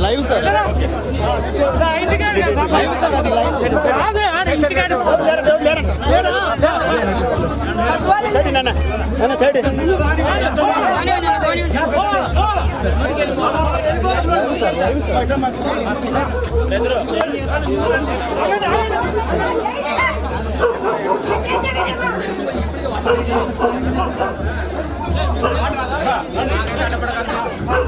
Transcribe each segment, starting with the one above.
Live sir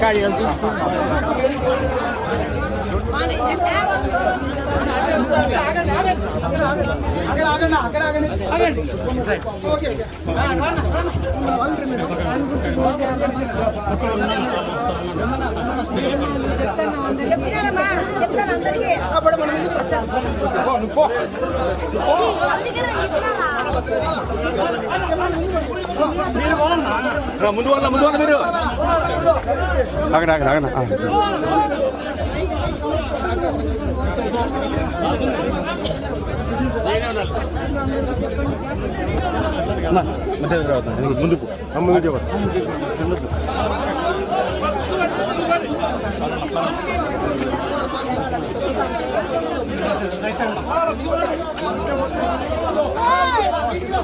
Cái gì đâu chứ? Hãy subscribe cho kênh Ghiền Mì Gõ Để không bỏ lỡ những video hấp dẫn ముందు వాళ్ళ ముందు వాళ్ళ మీరు అక్కడ ఆగండి ఆగండి. ఆ. మధ్య రావద్దు. ముందుకు ఆ, ముందుకు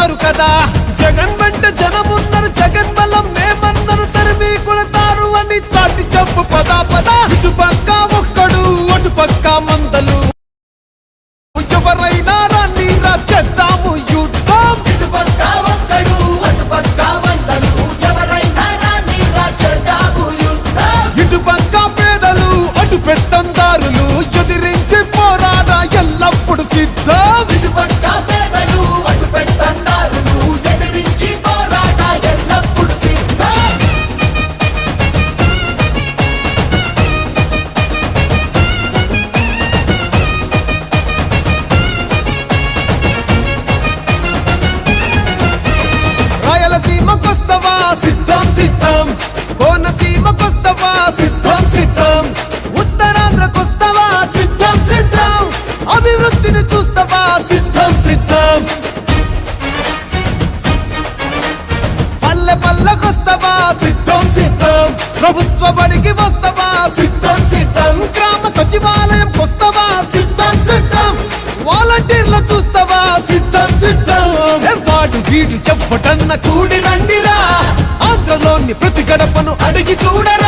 ఉన్నారు కదా. జగన్ వెంట జనమున్నారు జగన్ బలం మేమందరూ తరిమి కొడతారు అని చాటి చెప్పు పదా పదా. ఇటు ప్రతి గడపను అడిగి చూడరా.